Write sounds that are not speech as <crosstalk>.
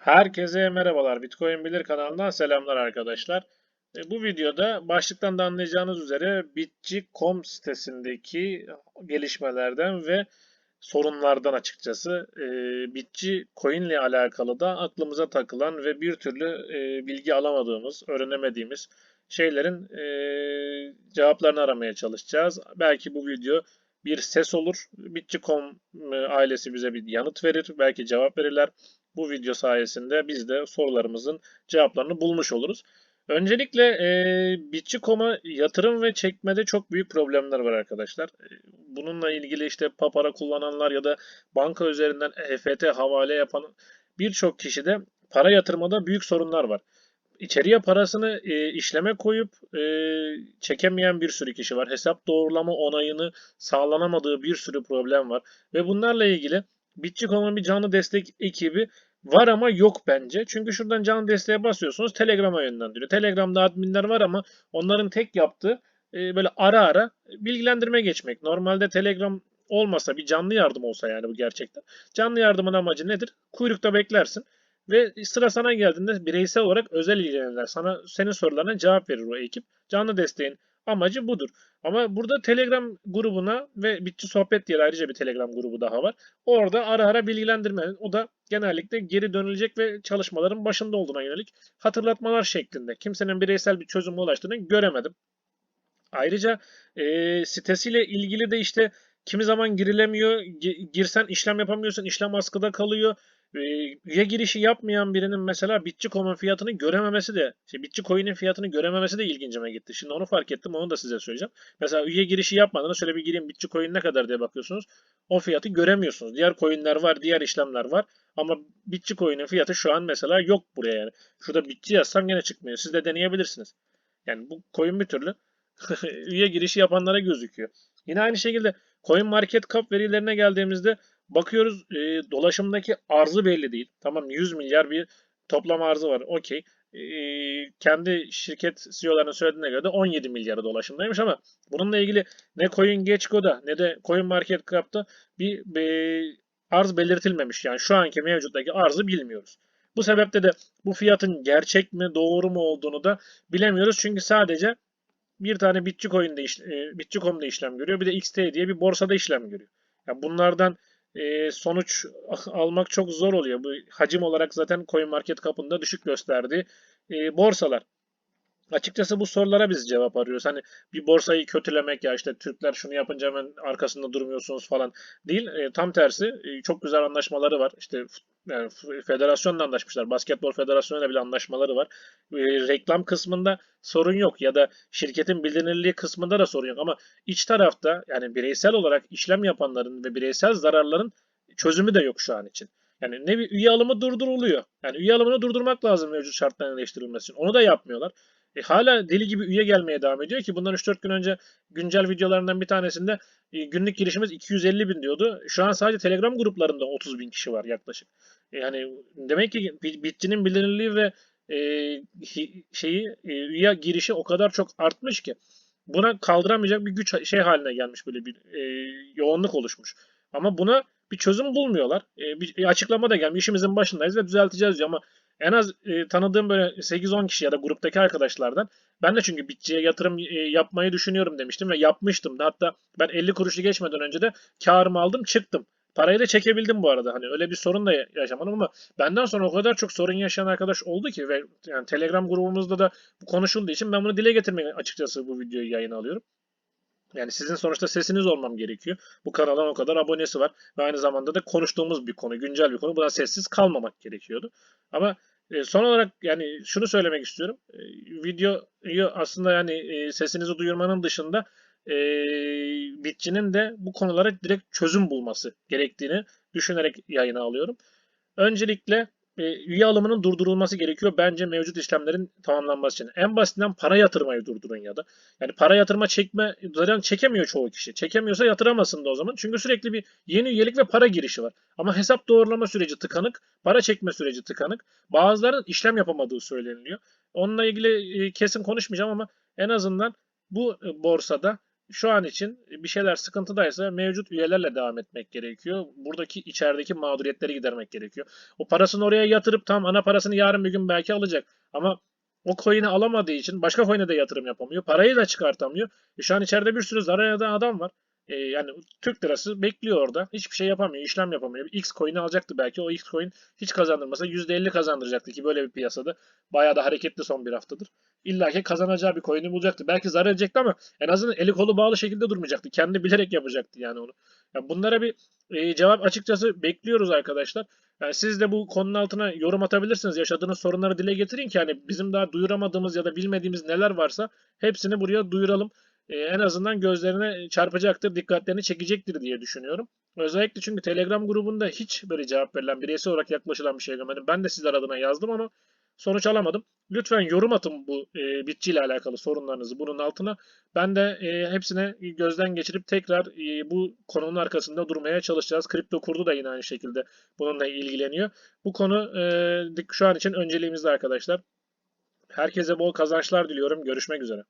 Herkese merhabalar. Bitcoin Bilir kanalından selamlar arkadaşlar. E, Bu videoda başlıktan da anlayacağınız üzere Bitci.com sitesindeki gelişmelerden ve sorunlardan açıkçası e, Bitci Coin ile alakalı da aklımıza takılan ve bir türlü e, bilgi alamadığımız, öğrenemediğimiz şeylerin cevaplarını aramaya çalışacağız. Belki bu video bir ses olur. Bitci.com ailesi bize bir yanıt verir. Belki cevap verirler. Bu video sayesinde biz de sorularımızın cevaplarını bulmuş oluruz. Öncelikle e, Bitchi.com'a yatırım ve çekmede çok büyük problemler var arkadaşlar. E, Bununla ilgili işte papara kullananlar ya da banka üzerinden EFT havale yapan birçok kişide para yatırmada büyük sorunlar var. İçeriye parasını e, işleme koyup e, çekemeyen bir sürü kişi var. Hesap doğrulama onayını sağlanamadığı bir sürü problem var. Ve bunlarla ilgili Bitchi.com'un bir canlı destek ekibi var ama yok bence. Çünkü şuradan canlı desteğe basıyorsunuz Telegram'a yönlendiriyor. Telegram'da adminler var ama onların tek yaptığı e, böyle ara ara bilgilendirme geçmek. Normalde Telegram olmasa bir canlı yardım olsa yani bu gerçekten. Canlı yardımın amacı nedir? Kuyrukta beklersin ve sıra sana geldiğinde bireysel olarak özel ilgilenirler. Sana senin sorularına cevap verir o ekip. Canlı desteğin amacı budur. Ama burada Telegram grubuna ve Bitçi Sohbet diye ayrıca bir Telegram grubu daha var. Orada ara ara bilgilendirme. O da genellikle geri dönülecek ve çalışmaların başında olduğuna yönelik hatırlatmalar şeklinde. Kimsenin bireysel bir çözüme ulaştığını göremedim. Ayrıca e, sitesiyle ilgili de işte kimi zaman girilemiyor, gi- girsen işlem yapamıyorsun, işlem askıda kalıyor. Üye girişi yapmayan birinin mesela Bitchi.com'un fiyatını görememesi de, şey, Bitchi Coin'in fiyatını görememesi de ilgincime gitti. Şimdi onu fark ettim, onu da size söyleyeceğim. Mesela üye girişi yapmadan şöyle bir gireyim Bitchi Coin ne kadar diye bakıyorsunuz. O fiyatı göremiyorsunuz. Diğer coin'ler var, diğer işlemler var. Ama Bitchi Coin'in fiyatı şu an mesela yok buraya yani. Şurada Bitchi yazsam gene çıkmıyor. Siz de deneyebilirsiniz. Yani bu coin bir türlü <laughs> üye girişi yapanlara gözüküyor. Yine aynı şekilde Coin Market Cap verilerine geldiğimizde bakıyoruz e, dolaşımdaki arzı belli değil. Tamam 100 milyar bir toplam arzı var. Okey. E, kendi şirket CEO'larının söylediğine göre de 17 milyarı dolaşımdaymış ama bununla ilgili ne CoinGecko'da ne de Coin Market Cap'ta bir, bir arz belirtilmemiş. Yani şu anki mevcuttaki arzı bilmiyoruz. Bu sebeple de bu fiyatın gerçek mi doğru mu olduğunu da bilemiyoruz. Çünkü sadece bir tane Bitcoin'de iş, e, Bitcoin'de işlem görüyor. Bir de XT diye bir borsada işlem görüyor. Yani bunlardan e, sonuç almak çok zor oluyor. Bu hacim olarak zaten CoinMarketCap'ın düşük gösterdiği e, borsalar. Açıkçası bu sorulara biz cevap arıyoruz. Hani bir borsayı kötülemek ya işte Türkler şunu yapınca hemen arkasında durmuyorsunuz falan değil. E, tam tersi e, çok güzel anlaşmaları var. İşte yani federasyonla anlaşmışlar. Basketbol federasyonuyla bile anlaşmaları var. E, reklam kısmında sorun yok ya da şirketin bilinirliği kısmında da sorun yok ama iç tarafta yani bireysel olarak işlem yapanların ve bireysel zararların çözümü de yok şu an için. Yani ne bir üye alımı durduruluyor. Yani üye alımını durdurmak lazım mevcut şartların eleştirilmesi için. Onu da yapmıyorlar. E, hala deli gibi üye gelmeye devam ediyor ki bundan 3-4 gün önce güncel videolarından bir tanesinde e, günlük girişimiz 250 bin diyordu. Şu an sadece Telegram gruplarında 30 bin kişi var yaklaşık. E, yani demek ki Bitçinin bilinirliği ve e, şeyi e, üye girişi o kadar çok artmış ki buna kaldıramayacak bir güç şey haline gelmiş böyle bir e, yoğunluk oluşmuş. Ama buna bir çözüm bulmuyorlar. E, bir açıklama da gelmiş. İşimizin başındayız ve düzelteceğiz diyor ama en az e, tanıdığım böyle 8-10 kişi ya da gruptaki arkadaşlardan ben de çünkü bitçiye yatırım e, yapmayı düşünüyorum demiştim ve yapmıştım da hatta ben 50 kuruşu geçmeden önce de karımı aldım çıktım. Parayı da çekebildim bu arada. Hani öyle bir sorun da yaşamadım ama benden sonra o kadar çok sorun yaşayan arkadaş oldu ki ve yani Telegram grubumuzda da konuşulduğu için ben bunu dile getirmek açıkçası bu videoyu yayına alıyorum. Yani sizin sonuçta sesiniz olmam gerekiyor. Bu kanalın o kadar abonesi var ve aynı zamanda da konuştuğumuz bir konu, güncel bir konu. Buna sessiz kalmamak gerekiyordu. Ama son olarak yani şunu söylemek istiyorum. E, videoyu aslında yani e, sesinizi duyurmanın dışında e, Bitçi'nin de bu konulara direkt çözüm bulması gerektiğini düşünerek yayına alıyorum. Öncelikle e, üye alımının durdurulması gerekiyor bence mevcut işlemlerin tamamlanması için. En basitinden para yatırmayı durdurun ya da. Yani para yatırma çekme zaten çekemiyor çoğu kişi. Çekemiyorsa yatıramasın da o zaman. Çünkü sürekli bir yeni üyelik ve para girişi var. Ama hesap doğrulama süreci tıkanık, para çekme süreci tıkanık. Bazılarının işlem yapamadığı söyleniliyor. Onunla ilgili e, kesin konuşmayacağım ama en azından bu e, borsada şu an için bir şeyler sıkıntıdaysa mevcut üyelerle devam etmek gerekiyor. Buradaki içerideki mağduriyetleri gidermek gerekiyor. O parasını oraya yatırıp tam ana parasını yarın bir gün belki alacak. Ama o coin'i alamadığı için başka coin'e de yatırım yapamıyor. Parayı da çıkartamıyor. E şu an içeride bir sürü zarar eden adam var. E, yani Türk lirası bekliyor orada. Hiçbir şey yapamıyor, işlem yapamıyor. X coin'i alacaktı belki. O X coin hiç kazandırmasa %50 kazandıracaktı ki böyle bir piyasada. Bayağı da hareketli son bir haftadır. İlla ki kazanacağı bir coin'i bulacaktı. Belki zarar edecekti ama en azından eli kolu bağlı şekilde durmayacaktı. Kendi bilerek yapacaktı yani onu. Yani bunlara bir e, cevap açıkçası bekliyoruz arkadaşlar. Yani siz de bu konunun altına yorum atabilirsiniz. Yaşadığınız sorunları dile getirin ki hani bizim daha duyuramadığımız ya da bilmediğimiz neler varsa hepsini buraya duyuralım. Ee, en azından gözlerine çarpacaktır, dikkatlerini çekecektir diye düşünüyorum. Özellikle çünkü Telegram grubunda hiç böyle cevap verilen, bireysel olarak yaklaşılan bir şey görmedim. Ben de sizler adına yazdım ama sonuç alamadım. Lütfen yorum atın bu e, bitçiyle alakalı sorunlarınızı bunun altına. Ben de e, hepsine gözden geçirip tekrar e, bu konunun arkasında durmaya çalışacağız. Kripto kurdu da yine aynı şekilde bununla ilgileniyor. Bu konu e, şu an için önceliğimizde arkadaşlar. Herkese bol kazançlar diliyorum. Görüşmek üzere.